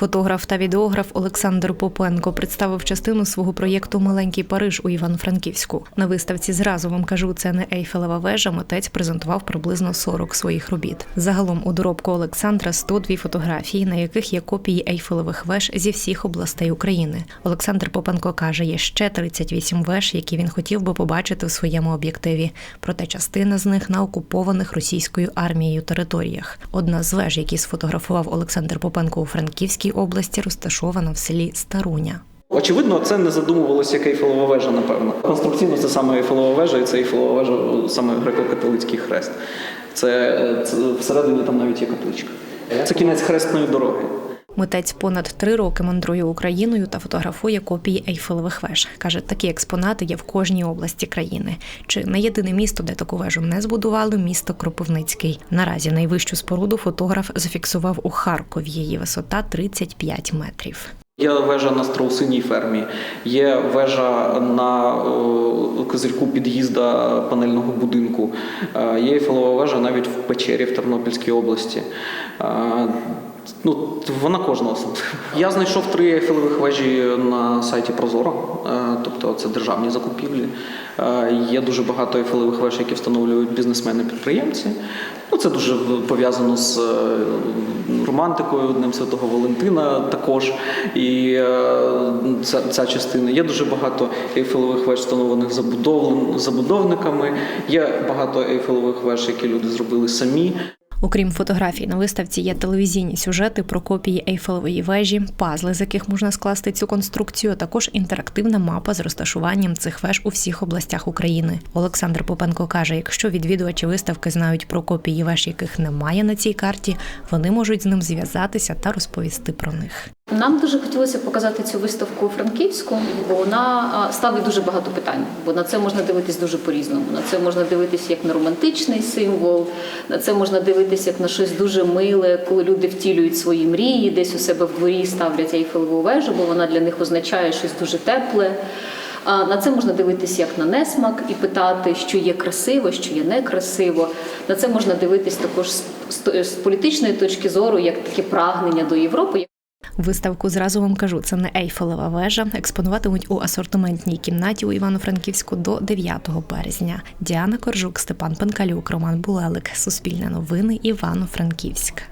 Фотограф та відеограф Олександр Попенко представив частину свого проєкту Маленький Париж у Івано-Франківську. На виставці зразу вам кажу, це не Ейфелева вежа. Митець презентував приблизно 40 своїх робіт. Загалом у доробку Олександра 102 фотографії, на яких є копії Ейфелевих веж зі всіх областей України. Олександр Попенко каже, є ще 38 веж, які він хотів би побачити в своєму об'єктиві. Проте частина з них на окупованих російською армією територіях. Одна з веж, які сфотографував Олександр Попенко у Франківській області, розташована в селі Старуня. Очевидно, це не задумувалося як ейфелова вежа, напевно. Конструкційно це саме ейфелова вежа, і це ейфелова вежа, саме греко-католицький хрест. Це, це всередині там навіть є капличка. Це кінець хрестної дороги. Митець понад три роки мандрує Україною та фотографує копії Ейфелевих веж. Каже, такі експонати є в кожній області країни. Чи не єдине місто, де таку вежу не збудували, місто Кропивницький. Наразі найвищу споруду фотограф зафіксував у Харкові. Її висота 35 метрів. Є вежа на страусиній фермі, є вежа на е, козирьку під'їзда панельного будинку, е, є Ейфелева вежа навіть в печері в Тернопільській області. Ну, вона кожна особлива. Я знайшов три ейфелевих вежі на сайті Прозоро, е, тобто це державні закупівлі. Е, Є дуже багато ейфелевих веж, які встановлюють бізнесмени-підприємці. Ну, це дуже пов'язано з е, романтикою Днем Святого Валентина також. І ця, ця частина. Є дуже багато ейфелевих веж, встановлених забудов, забудовниками. Є багато ейфелевих веж, які люди зробили самі. Окрім фотографій, на виставці є телевізійні сюжети про копії Ейфелевої вежі, пазли, з яких можна скласти цю конструкцію, а також інтерактивна мапа з розташуванням цих веж у всіх областях України. Олександр Попенко каже: якщо відвідувачі виставки знають про копії веж, яких немає на цій карті, вони можуть з ним зв'язатися та розповісти про них. Нам дуже хотілося показати цю виставку Франківську, бо вона ставить дуже багато питань. Бо на це можна дивитись дуже по-різному. На це можна дивитися як на романтичний символ, на це можна дивитися як на щось дуже миле, коли люди втілюють свої мрії, десь у себе в дворі ставлять Ейфелеву вежу, бо вона для них означає щось дуже тепле. А на це можна дивитися як на несмак і питати, що є красиво, що є некрасиво. На це можна дивитись також з, політичної точки зору, як таке прагнення до Європи. Виставку зразу вам кажу, це не Ейфелева вежа. Експонуватимуть у асортиментній кімнаті у Івано-Франківську до 9 березня. Діана Коржук, Степан Пенкалюк, Роман Булелик. Суспільне новини. Івано-Франківськ.